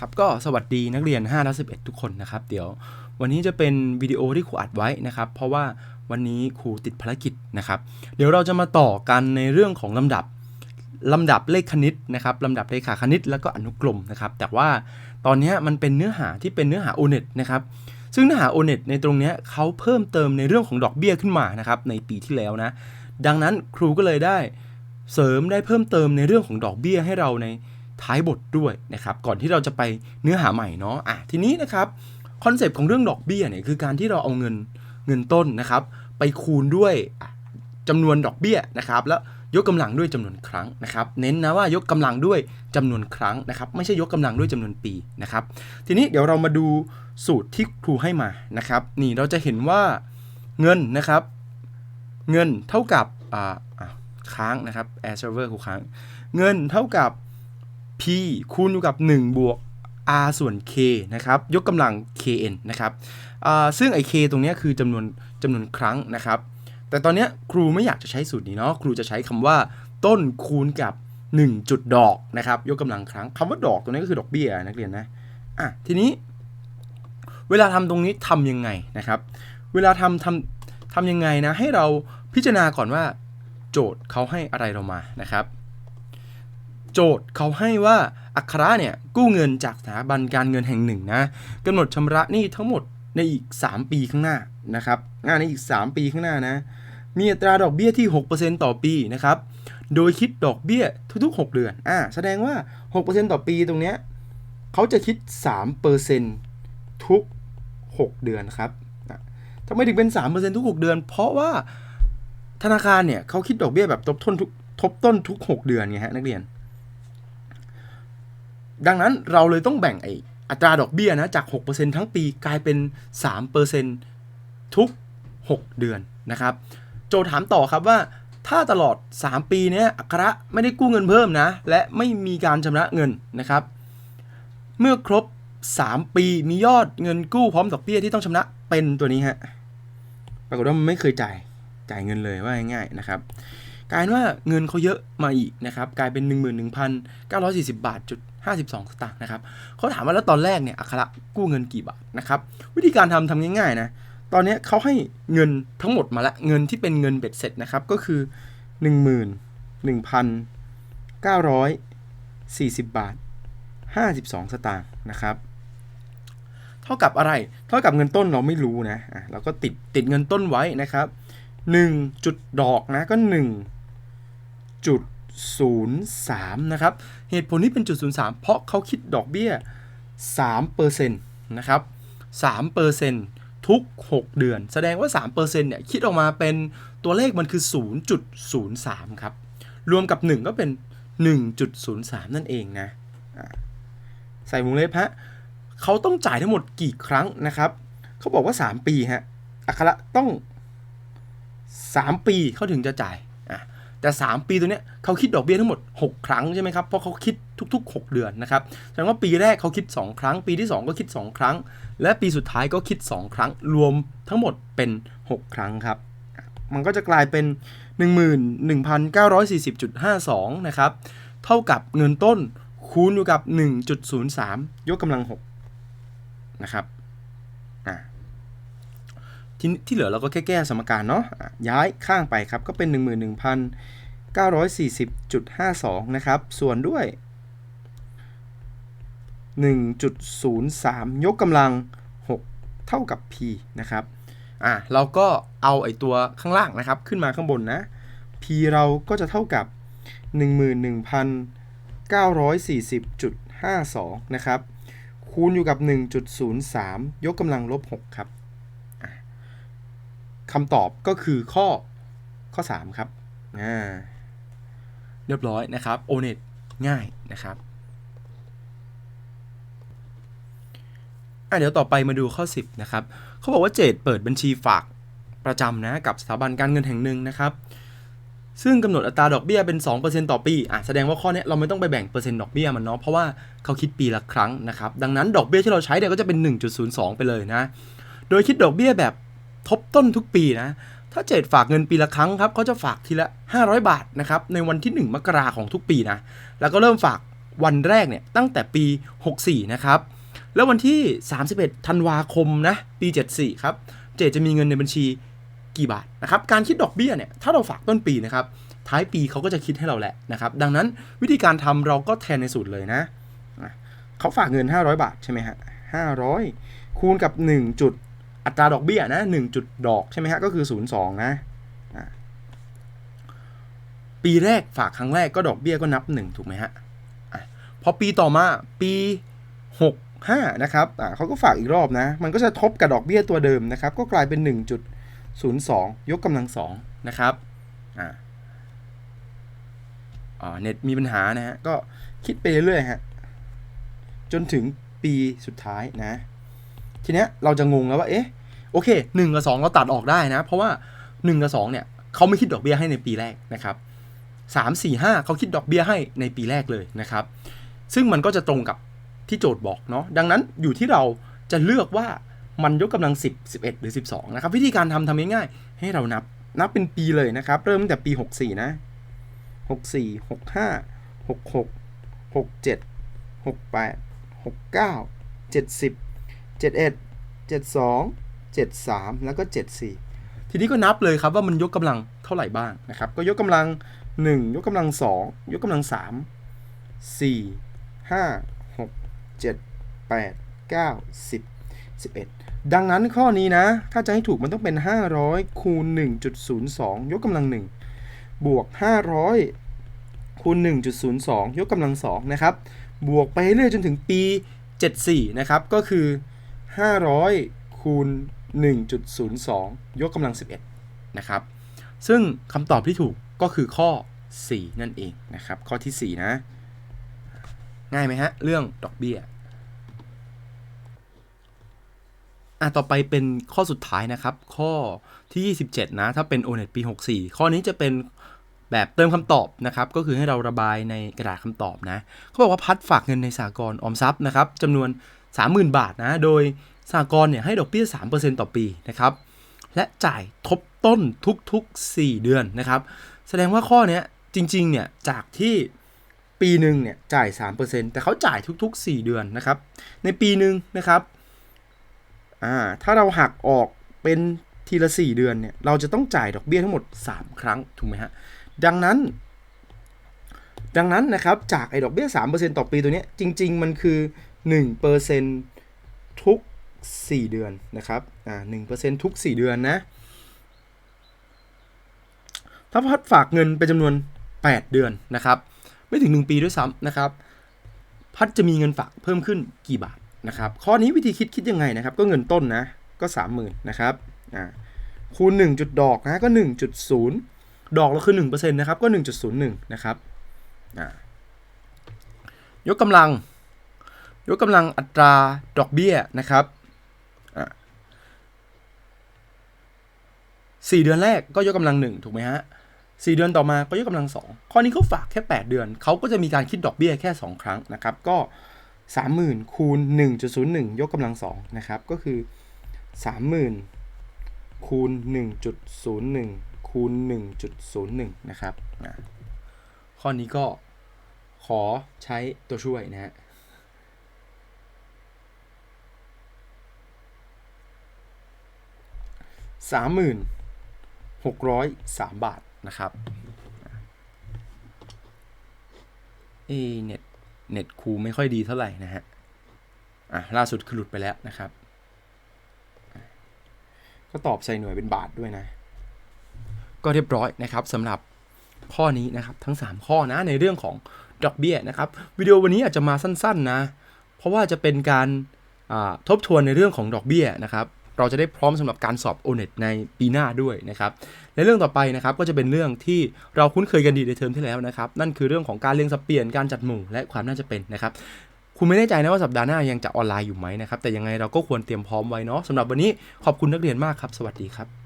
ครับก็สวัสดีนักเรียน5และ11 ทุกคนนะครับ เดี๋ยววันนี้จะเป็นวิดีโอที่ครูอัดไว้นะครับ เพราะว่าวันนี้ครูติดภารกิจนะครับ เดี๋ยวเราจะมาต่อกันในเรื่องของลำดับลำดับเลขคณิตนะครับลำดับเลขาคณิตแล้วก็อนุกรมนะครับ แต่ว่าตอนนี้มันเป็นเนื้อหาที่เป็นเนื้อหา o n e t นะครับซึ่งเนื้อหา o n e t ในตรงนี้เขาเพิ่มเติมในเรื่องของดอกเบี้ยขึ้นมานะครับในปีที่แล้วนะดังนั้นครูก็เลยได้เสริมได้เพิ่มเติมในเรื่องของดอกเบี้ยให้เราใน ท้ายบทด้วยนะครับ ก่อนที่เราจะไปเนื้อหาใหม่เนาะอะทีนี้นะครับคอนเซปต์ของเรื่องดอกเบี้ยเนี่ยคือการที่เราเอาเงินเงินต้นนะครับ ไปคูณด้วยอะจำนวนดอกเบี้ยนะครับ แล้วยกกำลังด้วยจำนวนครั้งนะครับ เน้นนะว่ายกกำลังด้วยจำนวนครั้งนะครับ ไม่ใช่ยกกำลังด้วยจำนวนปีนะครับ ทีนี้เดี๋ยวเรามาดูสูตรที่ครูให้มานะครับ นี่เราจะเห็นว่าเงินนะครับ เงินเท่ากับอ่าค้างนะครับ air server ครูค้าง เงินเท่ากับ p คูณอยู่กับ 1 บวก r ส่วน k นะครับ ยกกำลัง kn นะครับซึ่งไอ้ k ตรงนี้คือจำนวนจำนวนครั้งนะครับ แต่ตอนนี้ครูไม่อยากจะใช้สูตรนี้เนาะ ครูจะใช้คำว่าต้นคูณกับ 1 จุดดอกนะครับ ยกกำลังครั้งคำว่าดอกตรงนี้ก็คือดอกเบี้ยนักเรียนนะ อะ ทีนี้ เวลาทำตรงนี้ทำยังไงนะครับ เวลาทำทำทำยังไงนะ ให้เราพิจารณาก่อนว่า โจทย์เขาให้อะไรเรามานะครับ โจทย์เขาให้ว่าอัคราเนี่ยกู้เงินจากสถาบันการเงินแห่งหนึ่งนะกำหนดชำระหนี้ทั้งหมดในอีก 3 ปีข้างหน้านะครับงานในอีก 3 ปีข้างหน้านะมีอัตราดอกเบี้ยที่ 6%ต่อปีนะครับโดยคิดดอกเบี้ยทุกๆ 6 เดือนอ่าแสดงว่า 6%ต่อปีตรงเนี้ยเขาจะคิด 3%ทุก 6 เดือนครับทำไมถึงเป็น 3%ทุก 6 เดือน เพราะว่าธนาคารเนี่ยเขาคิดดอกเบี้ยแบบทบต้นทุกทบต้นทุก 6 เดือนไงฮะนักเรียน ดังนั้นเราเลยต้องแบ่งไออัตราดอกเบี้ยนะจาก 6%ทั้งปีกลายเป็น 3%ทุก 6 เดือนนะครับ โจถามต่อครับว่าถ้าตลอด 3 ปีนี้อัคระไม่ได้กู้เงินเพิ่มนะ และไม่มีการชำระเงินนะครับ เมื่อครบ 3 ปีมียอดเงินกู้พร้อมดอกเบี้ยที่ต้องชำระเป็นตัวนี้ฮะปรากฏว่ามันไม่เคยจ่ายจ่ายเงินเลยว่าง่ายๆนะครับกลายว่าเงินเขาเยอะมาอีกนะครับ กลายเป็น 11,940 บาทจุด 52 สตางค์นะครับเขาถามว่าแล้วตอนแรกเนี่ยอัคระกู้เงินกี่บาทนะครับวิธีการทำทำง่ายๆนะตอนนี้เขาให้เงินทั้งหมดมาล้วเงินที่เป็นเงินเบ็ดเสร็จนะครับก็คือ 11,940 บาท 52 สตางค์นะครับเท่ากับอะไร เท่ากับเงินต้นเราไม่รู้นะะเราก็ติดติดเงินต้นไว้นะครับ1จุดดอกนะก็1จุด 03 นะครับ เหตุผลที่เป็นจุด03 เพราะเขาคิดดอกเบี้ย3%นะครับ3%ทุก 6 เดือน แสดงว่า 3%เนี่ยคิดออกมาเป็นตัวเลขมันคือ 0.03 ครับ รวมกับ 1 ก็เป็น 1.03 นั่นเองนะ ใส่วงเล็บฮะเขาต้องจ่ายทั้งหมดกี่ครั้งนะครับ เขาบอกว่า 3 ปีฮะอัคระต้อง 3 ปีเขาถึงจะจ่าย แต่ 3 ปีตัวเนี้ยเขาคิดดอกเบี้ยทั้งหมด 6 ครั้งใช่ไหมครับ เพราะเขาคิดทุก ๆ 6 เดือนนะครับแสดงว่าปีแรกเขาคิด 2 ครั้ง ปีที่ 2 ก็คิด 2 ครั้ง และปีสุดท้ายก็คิด 2 ครั้ง รวมทั้งหมดเป็น 6 ครั้งครับ มันก็จะกลายเป็น 11,940.52 นะครับ เท่ากับเงินต้นคูณอยู่กับ 1.03 ยกกำลัง 6 นะครับ อะ ที่ที่เหลือเราก็แค่แก้สมการเนาะอะย้ายข้างไปครับก็เป็น 11,940.52 นะครับ ส่วนด้วย 1.03 ยกกำลัง 6 เท่ากับ p นะครับอะเราก็เอาไอตัวข้างล่างนะครับ ขึ้นมาข้างบนนะ p เราก็จะเท่ากับ 11,940.52 นะครับ คูณอยู่กับ 1.03 ยกกำลังลบ 6 ครับ คำตอบก็คือข้อข้อ 3 ครับอ่าเรียบร้อยนะครับโอเน็ตง่ายนะครับอะเดี๋ยวต่อไปมาดูข้อ 10 นะครับเขาบอกว่าเจดเปิดบัญชีฝากประจำนะกับสถาบันการเงินแห่งหนึ่งนะครับซึ่งกำหนดอัตราดอกเบี้ยเป็น 2%ต่อปีอะแสดงว่าข้อเนี้ยเราไม่ต้องไปแบ่งเปอร์เซ็นต์ดอกเบี้ยมันเนาะเพราะว่าเขาคิดปีละครั้งนะครับดังนั้นดอกเบี้ยที่เราใช้เนี่ยก็จะเป็น 1.02 ไปเลยนะ โดยคิดดอกเบี้ยแบบ ทบต้นทุกปีนะ ถ้าเจดฝากเงินปีละครั้งครับเขาจะฝากทีละ 500 บาทนะครับในวันที่ 1 มกราของทุกปีนะ แล้วก็เริ่มฝากวันแรกเนี่ยตั้งแต่ปี 64 นะครับ แล้ววันที่ 31 ธันวาคมนะปี 74 ครับ เจจะมีเงินในบัญชีกี่บาทนะครับ การคิดดอกเบี้ยเนี่ยถ้าเราฝากต้นปีนะครับท้ายปีเขาก็จะคิดให้เราแหละนะครับ ดังนั้นวิธีการทำเราก็แทนในสูตรเลยนะเขาฝากเงิน 500 บาทใช่ไหมฮะ500 คูณกับ1จุด อัตราดอกเบี้ยนะ1จุดดอกใช่ไหมฮะก็คือ 02นะอะปีแรกฝากครั้งแรกก็ดอกเบี้ยก็นับ 1 ถูกไหมฮะพอปีต่อมาปี 65 นะครับอะเขาก็ฝากอีกรอบนะ มันก็จะทบกับดอกเบี้ยตัวเดิมนะครับ ก็กลายเป็น 1.02 ยกกำลัง 2 นะครับอ่าอ่าเน็ตมีปัญหานะฮะ ก็คิดไปเรื่อยๆฮะ จนถึงปีสุดท้ายนะ ทีเนี้ยเราจะงงแล้วว่า เอ๊ะ โอเค1กับ 2 เราตัดออกได้นะ เพราะว่า 1 กับ 2 เนี่ยเขาไม่คิดดอกเบี้ยให้ในปีแรกนะครับ3 4 5เขาคิดดอกเบี้ยให้ในปีแรกเลยนะครับ ซึ่งมันก็จะตรงกับที่โจทย์บอกเนาะดังนั้นอยู่ที่เราจะเลือกว่ามันยกกำลัง 10 11 หรือ 12 นะครับ วิธีการทำทำง่ายๆให้เรานับนับเป็นปีเลยนะครับ เริ่มตั้งแต่ปี 64 นะหกสี่หกห้าหก หกหกเจ็ดหกแปดหกเก้าเจ็ดสิบเจ็ดเอ็ดเจ็ดสองเจ็ดสามแล้วก็เจ็ดสี่ทีนี้ก็นับเลยครับว่ามันยกกำลังเท่าไหร่บ้างนะครับ ก็ยกกำลังหนึ่งยกกำลังสองยกกำลังสามสี่ห้าหกเจ็ดแปดเก้าสิบสิบเอ็ดดังนั้นข้อนี้นะ ถ้าจะให้ถูกมันต้องเป็น 500 คูณ 1.02 ยกกำลัง 1 บวก 500 คูณ 1.02 ยกกำลัง 2 นะครับ บวกไปเรื่อยจนถึงปี 74 นะครับ ก็คือ 500 คูณ 1.02 ยกกำลัง 11 นะครับ ซึ่งคำตอบที่ถูกก็คือข้อ 4 นั่นเองนะครับ ข้อที่ 4 นะ ง่ายไหมฮะ เรื่องดอกเบี้ยอะต่อไปเป็นข้อสุดท้ายนะครับ ข้อที่ 27 นะ ถ้าเป็น o n e t ปี 64 ข้อนี้จะเป็นแบบเติมคำตอบนะครับ ก็คือให้เราระบายในกระดาษคำตอบนะเขาบอกว่าพัดฝากเงินในสากลออมทรัพย์นะครับจำนวน 30,000 บาทนะ โดย สากลเนี่ยให้ดอกเบี้ย 3%ต่อปีนะครับและจ่ายทบต้นทุกๆ 4 เดือนนะครับ แสดงว่าข้อเนี้ยจริงๆเนี่ยจากที่ปีหนึ่งเนี่ยจ่าย 3%แต่เขาจ่ายทุก ๆ 4 เดือนนะครับ ในปีหนึ่งนะครับอ่าถ้าเราหักออกเป็นทีละ 4 เดือนเนี่ยเราจะต้องจ่ายดอกเบี้ยทั้งหมด 3 ครั้งถูกไหมฮะดังนั้น ดังนั้นนะครับจากไอ้ดอกเบี้ย 3%ต่อปีตัวเนี้ยจริง ๆ มันคือ 1%ทุก 4 เดือนนะครับอ่า1%ทุก 4 เดือนนะ ถ้าพัดฝากเงินเป็นจำนวน 8 เดือนนะครับ ไม่ถึง 1 ปีด้วยซ้ำนะครับ พัดจะมีเงินฝากเพิ่มขึ้นกี่บาทนะครับ ข้อนี้วิธีคิดคิดยังไงนะครับ ก็เงินต้นนะก็ 30,000นะครับอ่าคูณ 1 จุดดอกนะก็ 1.0 ดอกเราคือ1%นะครับก็ 1.01 นะครับอ่ายกกำลัง ยกกำลังอัตราดอกเบี้ยนะครับ สี่เดือนแรกก็ยกกำลังหนึ่งถูกไหมฮะสี่เดือนต่อมาก็ยกกำลังสองข้อนี้เขาฝากแค่แปดเดือน เขาก็จะมีการคิดดอกเบี้ยแค่สองครั้งนะครับ ก็สามหมื่นคูณหนึ่งจุดศูนย์หนึ่งยกกำลังสองนะครับก็คือสามหมื่นคูณหนึ่งจุดศูนย์หนึ่งคูณหนึ่งจุดศูนย์หนึ่งนะครับนะข้อนี้ก็ขอใช้ตัวช่วยนะฮะสามหมื่น หกร้อยสามบาทนะครับเอเน็ตเน็ตคูไม่ค่อยดีเท่าไหร่นะฮะอะล่าสุดคือหลุดไปแล้วนะครับ ก็ตอบใส่หน่วยเป็นบาทด้วยนะ ก็เรียบร้อยนะครับสำหรับข้อนี้นะครับทั้ง 3 ข้อนะในเรื่องของดอกเบี้ยนะครับวิดีโอวันนี้อาจจะมาสั้นๆนะ เพราะว่าจะเป็นการทบทวนในเรื่องของดอกเบี้ยนะครับ เราจะได้พร้อมสำหรับการสอบ o n e t ในปีหน้าด้วยนะครับในเรื่องต่อไปนะครับก็จะเป็นเรื่องที่เราคุ้นเคยกันดีในเทอมที่แล้วนะครับนั่นคือเรื่องของการเรียงสับเปลี่ยนการจัดหมู่และความน่าจะเป็นนะครับคุณไม่แน่ใจนะว่าสัปดาห์หน้ายังจะออนไลน์อยู่ไหมนะครับแต่ยังไงเราก็ควรเตรียมพร้อมไว้เนาะสำหรับวันนี้ขอบคุณนักเรียนมากครับ สวัสดีครับ